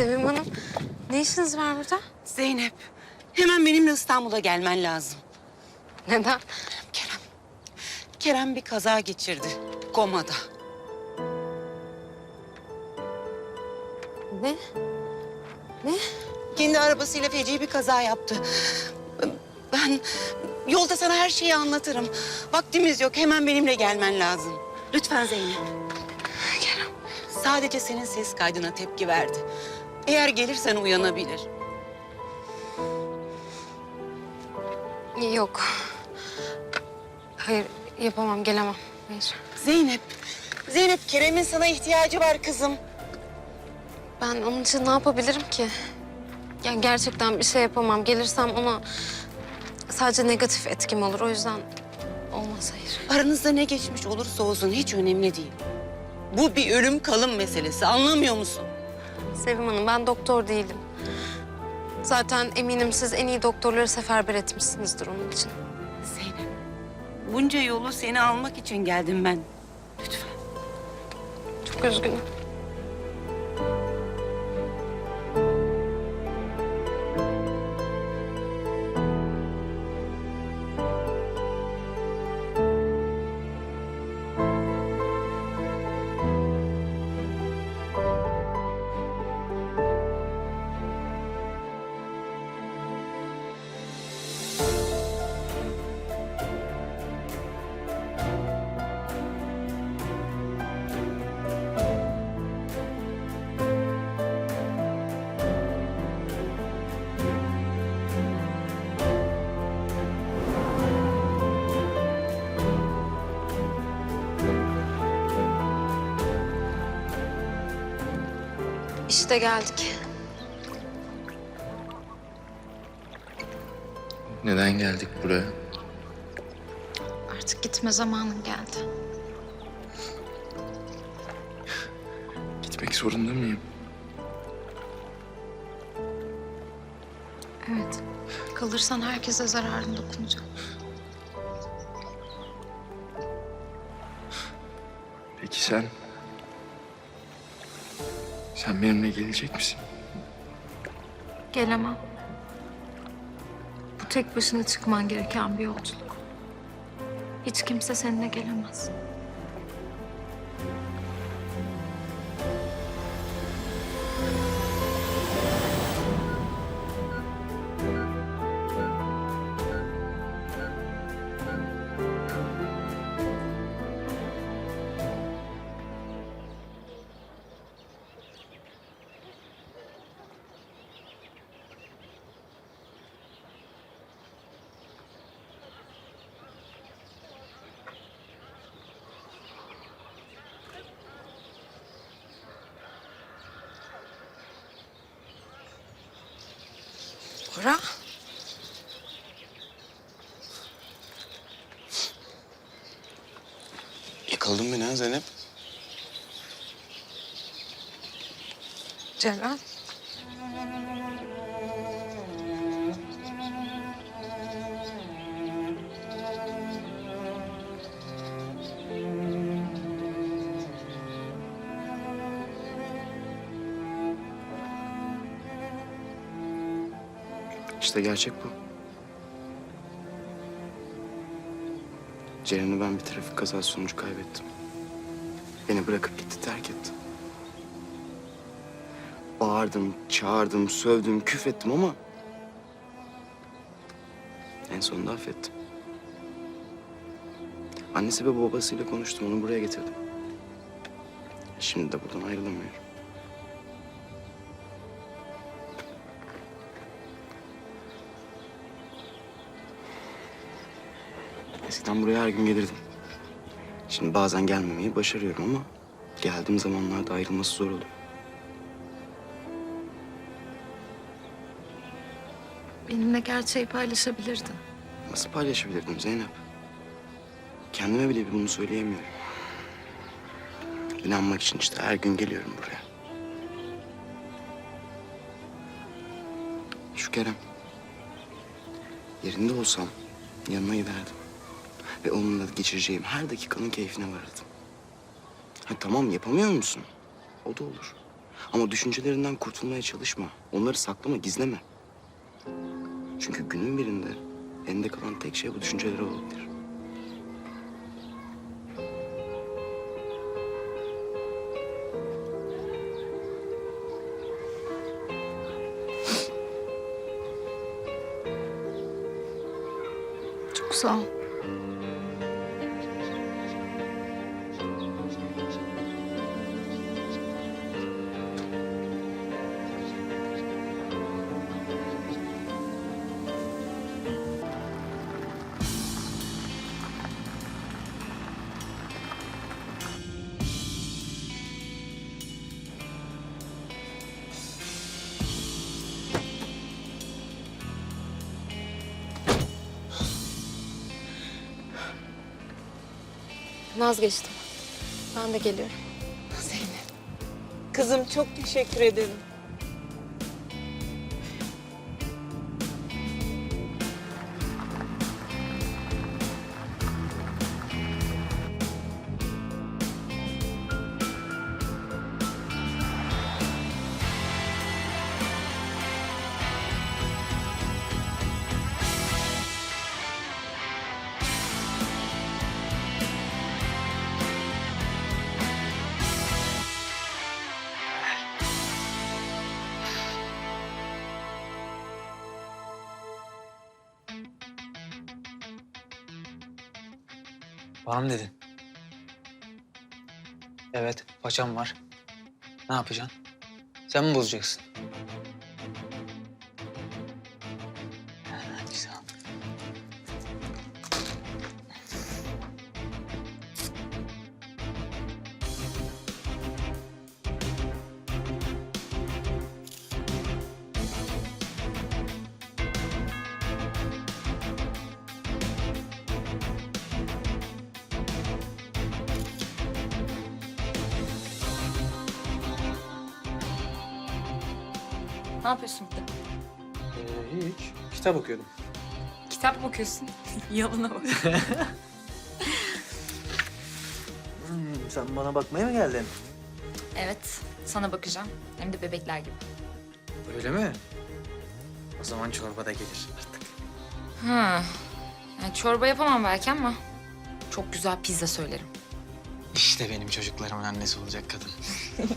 Sevim Hanım, ne işiniz var burada? Zeynep, hemen benimle İstanbul'a gelmen lazım. Neden? Kerem, Kerem bir kaza geçirdi. Komada. Ne? Ne? Kendi arabasıyla feci bir kaza yaptı. Ben yolda sana her şeyi anlatırım. Vaktimiz yok, hemen benimle gelmen lazım. Lütfen Zeynep. Kerem, sadece senin ses kaydına tepki verdi. Eğer gelirsen uyanabilir. Yok. Hayır, yapamam, gelemem. Hayır. Zeynep, Zeynep Kerem'in sana ihtiyacı var kızım. Ben onun için ne yapabilirim ki? Yani gerçekten bir şey yapamam. Gelirsem ona sadece negatif etkim olur. O yüzden olmaz hayır. Aranızda ne geçmiş olursa olsun hiç önemli değil. Bu bir ölüm kalım meselesi anlamıyor musun? Sevim Hanım, ben doktor değilim. Zaten eminim siz en iyi doktorları seferber etmişsinizdir onun için. Zeynep, bunca yolu seni almak için geldim ben. Lütfen. Çok üzgünüm. İşte geldik. Neden geldik buraya? Artık gitme zamanın geldi. Gitmek zorunda mıyım? Evet. Kalırsan herkese zararın dokunacak. Peki sen? Sen benimle gelecek misin? Gelemem. Bu tek başına çıkman gereken bir yolculuk. Hiç kimse seninle gelemez. Bora. Yakaladın beni ha Zeynep. Celal. İşte gerçek bu. Ceren'i ben bir trafik kazası sonucu kaybettim. Beni bırakıp gitti, terk etti. Bağırdım, çağırdım, sövdüm, küfrettim ama... En sonunda affettim. Annesi ve babasıyla konuştum, onu buraya getirdim. Şimdi de buradan ayrılamıyorum. Eskiden buraya her gün gelirdim. Şimdi bazen gelmemeyi başarıyorum ama geldiğim zamanlarda ayrılması zor oluyor. Benimle gerçeği paylaşabilirdin. Nasıl paylaşabilirdim Zeynep? Kendime bile bunu söyleyemiyorum. İnanmak için işte her gün geliyorum buraya. Şu Kerem. Yerinde olsam yanına giderdim. Ve onunla geçireceğim her dakikanın keyfine varırdım. Ha, tamam yapamıyor musun? O da olur. Ama düşüncelerinden kurtulmaya çalışma. Onları saklama, gizleme. Çünkü günün birinde elinde kalan tek şey bu düşünceleri olabilir. Çok sağ ol. Vazgeçtim. Ben de geliyorum. Zeynep. Kızım çok teşekkür ederim. Bana mı dedin? Evet, paçam var. Ne yapacaksın? Sen mi bozacaksın? Ne yapıyorsun burada? Ee, hiç. Kitap okuyordum. Kitap mı okuyorsun? Yalına bak. Hmm, sen bana bakmaya mı geldin? Evet, sana bakacağım. Hem de bebekler gibi. Öyle mi? O zaman çorba da gelir artık. Ha. Yani çorba yapamam belki ama çok güzel pizza söylerim. İşte benim çocuklarımın annesi olacak kadın.